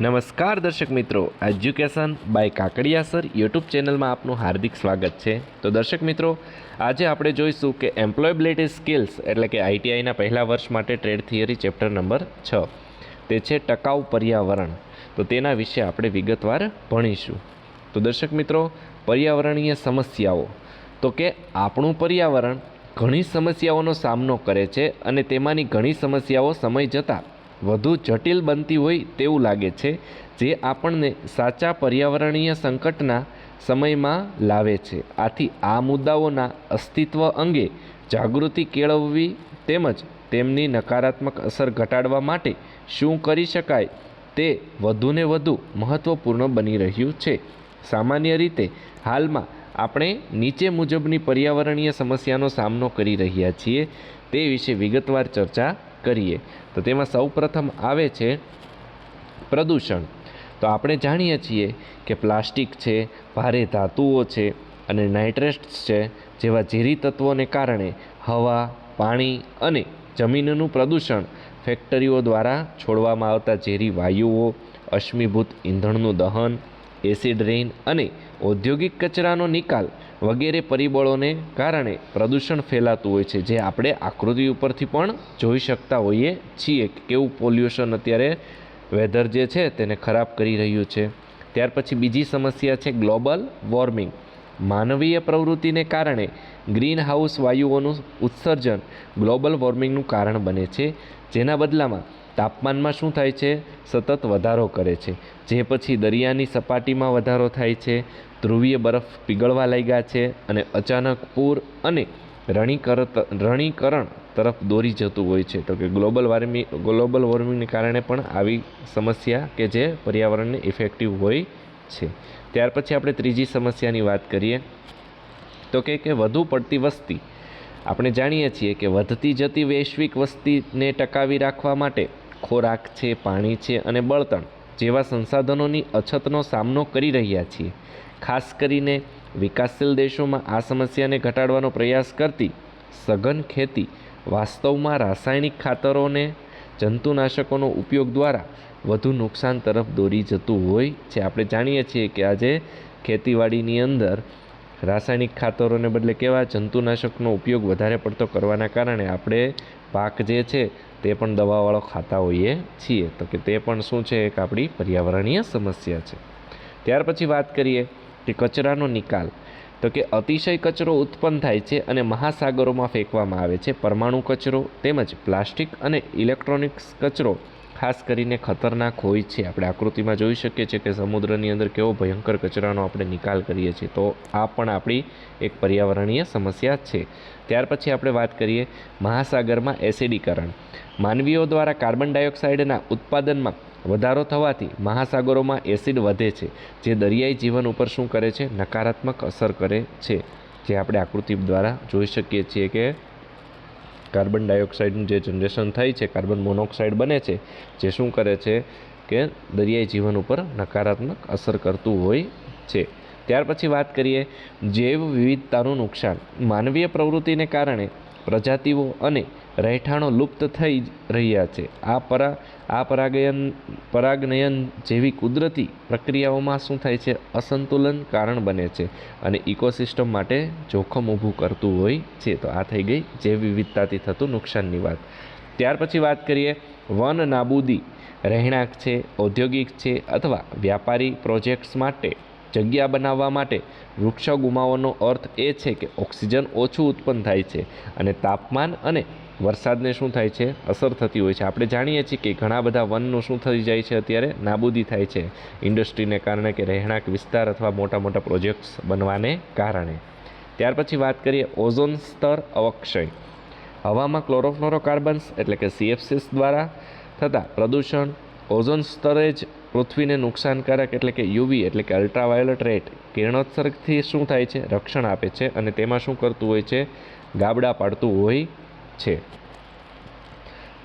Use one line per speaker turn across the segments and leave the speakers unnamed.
નમસ્કાર દર્શક મિત્રો. Education by Kakadiya sir YouTube ચેનલમાં આપનું હાર્દિક સ્વાગત છે. તો દર્શક મિત્રો, આજે આપણે જોઈશું કે એમ્પ્લોયબિલિટી સ્કિલ્સ એટલે કે આઈટીઆઈના પહેલા વર્ષ માટે ટ્રેડ થિયરી ચેપ્ટર નંબર છ. તે છે ટકાઉ પર્યાવરણ. તો તેના વિશે આપણે વિગતવાર ભણીશું. તો દર્શક મિત્રો, પર્યાવરણીય સમસ્યાઓ. તો કે આપણું પર્યાવરણ ઘણી સમસ્યાઓનો સામનો કરે છે અને તેમાંની ઘણી સમસ્યાઓ સમય જતાં વધુ જટિલ બનતી હોય તેવું લાગે છે, જે આપણને સાચા પર્યાવરણીય સંકટના સમયમાં લાવે છે. આથી આ મુદ્દાઓના અસ્તિત્વ અંગે જાગૃતિ કેળવવી તેમજ તેમની નકારાત્મક અસર ઘટાડવા માટે શું કરી શકાય તે વધુને વધુ મહત્ત્વપૂર્ણ બની રહ્યું છે. સામાન્ય રીતે હાલમાં આપણે નીચે મુજબની પર્યાવરણીય સમસ્યાનો સામનો કરી રહ્યા છીએ તે વિશે વિગતવાર ચર્ચા કરીએ. તો તેમાં સૌપ્રથમ આવે છે પ્રદૂષણ. તો આપણે જાણીએ છીએ કે પ્લાસ્ટિક છે, ભારે ધાતુઓ છે અને નાઇટ્રેટ્સ છે, જેવા ઝેરી તત્વોને કારણે હવા, પાણી અને જમીનનું પ્રદૂષણ ફેક્ટરીઓ દ્વારા છોડવામાં આવતા ઝેરી વાયુઓ, અશ્મિભૂત ઈંધણનું દહન એસિડ રેઇન અને ઔદ્યોગિક કચરાનો નિકાલ વગેરે પરિબળોને કારણે પ્રદૂષણ ફેલાતું હોય છે, જે આપણે આકૃતિ ઉપરથી પણ જોઈ શકતા હોઈએ છીએ કેવું પોલ્યુશન અત્યારે વેધર જે છે તેને ખરાબ કરી રહ્યું છે. ત્યાર પછી બીજી સમસ્યા છે ગ્લોબલ વોર્મિંગ. માનવીય પ્રવૃત્તિને કારણે ગ્રીન હાઉસ વાયુઓનું ઉત્સર્જન ગ્લોબલ વોર્મિંગનું કારણ બને છે. જેના બદલામાં તાપમાનમાં શું થાય છે? સતત વધારો કરે છે. જે પછી દરિયાની સપાટીમાં વધારો થાય છે, ધ્રુવીય બરફ પીગળવા લાગ્યા છે અને અચાનક પૂર અને રણીકર રણીકરણ તરફ દોરી જતું હોય છે. તો કે ગ્લોબલ વોર્મિંગ, ગ્લોબલ વોર્મિંગને કારણે પણ આવી સમસ્યા કે જે પર્યાવરણને ઇફેક્ટિવ હોય છે. ત્યાર પછી આપણે ત્રીજી સમસ્યાની વાત કરીએ. તો કે કે વધુ પડતી વસ્તી. આપણે જાણીએ છીએ કે વધતી જતી વૈશ્વિક વસ્તીને ટકાવી રાખવા માટે ખોરાક છે, પાણી છે અને બળતણ જેવા સંસાધનોની અછતનો સામનો કરી રહ્યા છીએ. ખાસ કરીને વિકાસશીલ દેશોમાં આ સમસ્યાને ઘટાડવાનો પ્રયાસ કરતી સઘન ખેતી વાસ્તવમાં રાસાયણિક ખાતરોને જંતુનાશકોનો ઉપયોગ દ્વારા વધુ નુકસાન તરફ દોરી જતું હોય છે. આપણે જાણીએ છીએ કે આજે ખેતીવાડીની અંદર રાસાયણિક ખાતરોને બદલે કેવા જંતુનાશકનો ઉપયોગ વધારે પડતો કરવાના કારણે આપણે પાક જે છે તે પણ દવાવાળો ખાતા હોઈએ છીએ. તો કે તે પણ શું છે? એક આપણી પર્યાવરણીય સમસ્યા છે. ત્યાર પછી વાત કરીએ કે કચરાનો નિકાલ. તો કે અતિશય કચરો ઉત્પન્ન થાય છે અને મહાસાગરોમાં ફેંકવામાં આવે છે પરમાણુ કચરો, તેમજ પ્લાસ્ટિક અને ઇલેક્ટ્રોનિક્સ કચરો. ખાસ કરીને ખતરનાક હોય છે. આપણે આકૃતિમાં જોઈ શકીએ છીએ કે સમુદ્રની અંદર કેવો ભયંકર કચરાનો આપણે નિકાલ કરીએ છીએ. તો આ પણ આપણી એક પર્યાવરણીય સમસ્યા છે. ત્યાર પછી આપણે વાત કરીએ મહાસાગરમાં એસિડીકરણ. માનવીઓ દ્વારા કાર્બન ડાયોક્સાઇડના ઉત્પાદનમાં વધારો થવાથી મહાસાગરોમાં એસિડ વધે છે, જે દરિયાઈ જીવન ઉપર શું કરે છે? નકારાત્મક અસર કરે છે. જે આપણે આકૃતિ દ્વારા જોઈ શકીએ છીએ કે કાર્બન ડાયોક્સાઇડનું જે જનરેશન થાય છે, કાર્બન મોનોક્સાઇડ બને છે, જે શું કરે છે કે દરિયાઈ જીવન ઉપર નકારાત્મક અસર કરતું હોય છે. ત્યાર પછી વાત કરીએ જૈવ વિવિધતાનું નુકસાન. માનવીય પ્રવૃત્તિને કારણે પ્રજાતિઓ અને રહેઠાણો લુપ્ત થઈ રહ્યા છે. આ પરા, આ પરાગયન, પરાગનયન જેવી કુદરતી પ્રક્રિયાઓમાં શું થાય છે? અસંતુલન કારણ બને છે અને ઇકોસિસ્ટમ માટે જોખમ ઊભું કરતું હોય છે. તો આ થઈ ગઈ જૈવ વિવિધતાથી થતું નુકસાનની વાત. ત્યાર પછી વાત કરીએ વન નાબૂદી રહેણાંક છે, ઔદ્યોગિક છે અથવા વ્યાપારી પ્રોજેક્ટ્સ માટે. જગ્યા બનાવવા માટે વૃક્ષો ગુમાવવાનો અર્થ એ છે કે ઓક્સિજન ઓછું ઉત્પન્ન થાય છે અને તાપમાન અને વરસાદને શું થાય છે? અસર થતી હોય છે. આપણે જાણીએ છીએ કે ઘણા બધા વનનું શું થઈ જાય છે અત્યારે? નાબૂદી થાય છે ઇન્ડસ્ટ્રીને કારણે કે રહેણાંક વિસ્તાર અથવા મોટા મોટા પ્રોજેક્ટ્સ બનવાને કારણે. ત્યાર પછી વાત કરીએ ઓઝોન સ્તર અવક્ષય. હવામાં ક્લોરોફ્લોરોકાર્બન્સ એટલે કે સીએફસીસ દ્વારા થતા પ્રદૂષણ ઓઝોન સ્તરે જ પૃથ્વીને નુકસાનકારક એટલે કે યુવી એટલે કે અલ્ટ્રાવાયોલેટ રેટ કિરણોત્સર્ગથી શું થાય છે? રક્ષણ આપે છે અને તેમાં શું કરતું હોય છે? ગાબડા પાડતું હોય છે.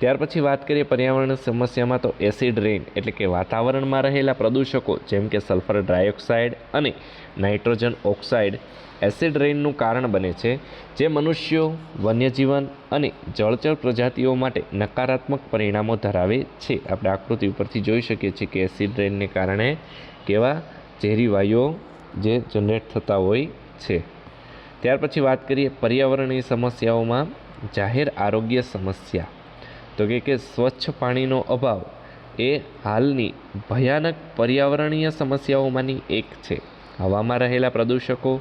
ત્યાર પછી વાત કરીએ પર્યાવરણ સમસ્યામાં તો એસિડ રેન એટલે કે વાતાવરણમાં રહેલા પ્રદૂષકો, જેમ કે સલ્ફર ડાયોક્સાઇડ અને નાઇટ્રોજન ઓક્સાઇડ, એસિડ રેનનું કારણ બને છે, જે મનુષ્યો, વન્યજીવન અને જળચર પ્રજાતિઓ માટે નકારાત્મક પરિણામો ધરાવે છે. આપણે આકૃતિ ઉપરથી જોઈ શકીએ છીએ કે એસિડ રેઇનને કારણે કેવા ઝેરી વાયુઓ જે જનરેટ થતા હોય છે. ત્યાર પછી વાત કરીએ પર્યાવરણીય સમસ્યાઓમાં જાહેર આરોગ્ય સમસ્યા. તો કે કે સ્વચ્છ પાણીનો અભાવ એ હાલની ભયાનક પર્યાવરણીય સમસ્યાઓમાંની એક છે. હવામાં રહેલા પ્રદૂષકો,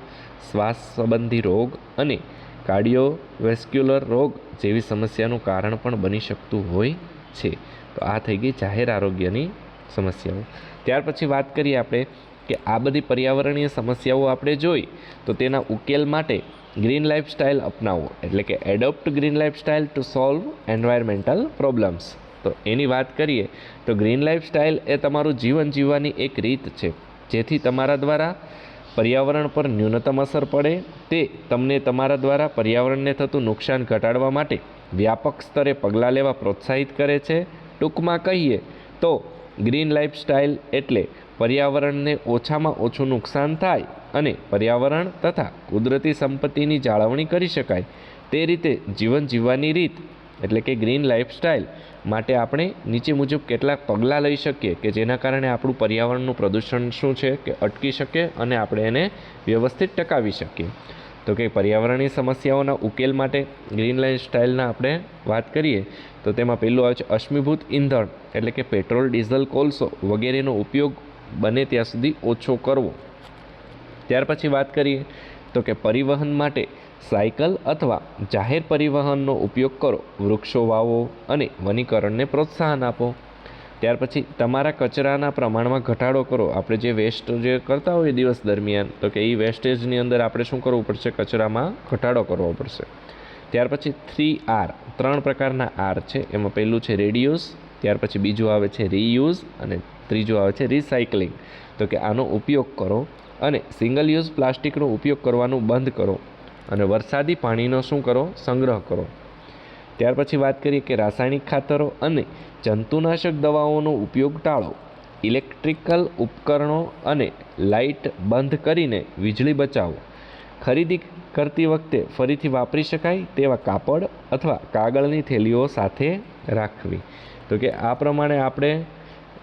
શ્વાસ સંબંધી રોગ અને કાર્ડિયો વેસ્ક્યુલર રોગ જેવી સમસ્યાનું કારણ પણ બની શકતું હોય છે. તો આ થઈ ગઈ જાહેર આરોગ્યની સમસ્યાઓ. ત્યાર પછી વાત કરીએ આપણે કે આ બધી પર્યાવરણીય સમસ્યાઓ આપણે જોઈ તો તેના ઉકેલ માટે ગ્રીન લાઇફસ્ટાઇલ અપનાવો. એટલે કે adopt green lifestyle to solve environmental problems તો એની વાત કરીએ, તો ગ્રીન લાઇફસ્ટાઇલ એ તમારું જીવન જીવવાની એક રીત છે. જેથી તમારા દ્વારા પર્યાવરણ પર ન્યૂનતમ અસર પડે, તે તમને તમારા દ્વારા પર્યાવરણને થતું નુકસાન ઘટાડવા માટે વ્યાપક સ્તરે પગલાં લેવા પ્રોત્સાહિત કરે છે. ટૂંકમાં કહીએ, તો ગ્રીન લાઇફસ્ટાઇલ એટલે પર્યાવરણને ઓછામાં ઓછું નુકસાન થાય અને પર્યાવરણ તથા કુદરતી સંપત્તિની જાળવણી કરી શકાય. તે રીતે જીવન જીવવાની રીત, એટલે કે ગ્રીન લાઇફસ્ટાઇલ, માટે આપણે નીચે મુજબ કેટલાક પગલાં લઈ શકીએ કે જેના કારણે આપણું પર્યાવરણનું પ્રદૂષણ શું છે કે અટકી શકે અને આપણે એને વ્યવસ્થિત ટકાવી શકીએ. તો કે પર્યાવરણીય સમસ્યાઓના ઉકેલ માટે ગ્રીન લાઇફસ્ટાઇલના આપણે વાત કરીએ, તો તેમાં પહેલું આવે છે અશ્મિભૂત ઈંધણ એટલે કે પેટ્રોલ, ડીઝલ, કોલસો વગેરેનો ઉપયોગ બને ત્યાં સુધી ઓછો કરવો. ત્યાર પછી વાત કરીએ તો કે પરિવહન માટે સાયકલ અથવા જાહેર પરિવહનનો ઉપયોગ કરો. વૃક્ષો વાવો અને વનીકરણને પ્રોત્સાહન આપો. ત્યાર પછી તમારા કચરાના પ્રમાણમાં ઘટાડો કરો. આપણે જે વેસ્ટ જે કરતા હોઈએ દિવસ દરમિયાન, તો કે એ વેસ્ટેજની અંદર આપણે શું કરવું પડશે? કચરામાં ઘટાડો કરવો પડશે. ત્યાર પછી થ્રી આર ત્રણ પ્રકારના આર છે. એમાં પહેલું છે રેડિયુસ ત્યાર પછી બીજું આવે છે રીયુઝ અને ત્રીજું આવે છે રિસાયકલિંગ તો કે આનો ઉપયોગ કરો અને સિંગલ યુઝ પ્લાસ્ટિકનો ઉપયોગ કરવાનું બંધ કરો અને વરસાદી પાણીનો શું કરો? સંગ્રહ કરો. ત્યાર પછી વાત કરીએ કે રાસાયણિક ખાતરો અને જંતુનાશક દવાઓનો ઉપયોગ ટાળો. ઇલેક્ટ્રિકલ ઉપકરણો અને લાઇટ બંધ કરીને વીજળી બચાવો. ખરીદી કરતી વખતે ફરીથી વાપરી શકાય તેવા કાપડ અથવા કાગળની થેલીઓ સાથે રાખવી. તો કે આ પ્રમાણે આપણે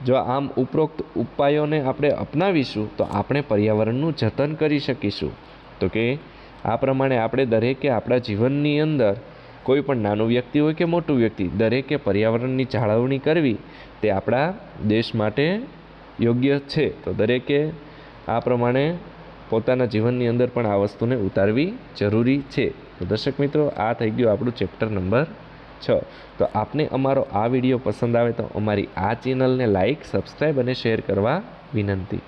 જો આમ ઉપરોક્ત ઉપાયોને આપણે અપનાવીશું, તો આપણે પર્યાવરણનું જતન કરી શકીશું. તો કે, આ પ્રમાણે આપણે દરેકે આપણા જીવનની અંદર કોઈ પણ નાનું વ્યક્તિ હોય કે મોટું વ્યક્તિ, દરેકે પર્યાવરણની જાળવણી કરવી તે આપણા દેશ માટે યોગ્ય છે. તો દરેકે આ પ્રમાણે પોતાના જીવનની અંદર પણ આ વસ્તુને ઉતારવી જરૂરી છે. તો દર્શક મિત્રો, આ થઈ ગયું આપણું ચેપ્ટર નંબર છ. તો આપને અમારો આ વીડિયો પસંદ આવે તો અમારી આ ચેનલને લાઇક સબસ્ક્રાઈબ અને શેર કરવા વિનંતી.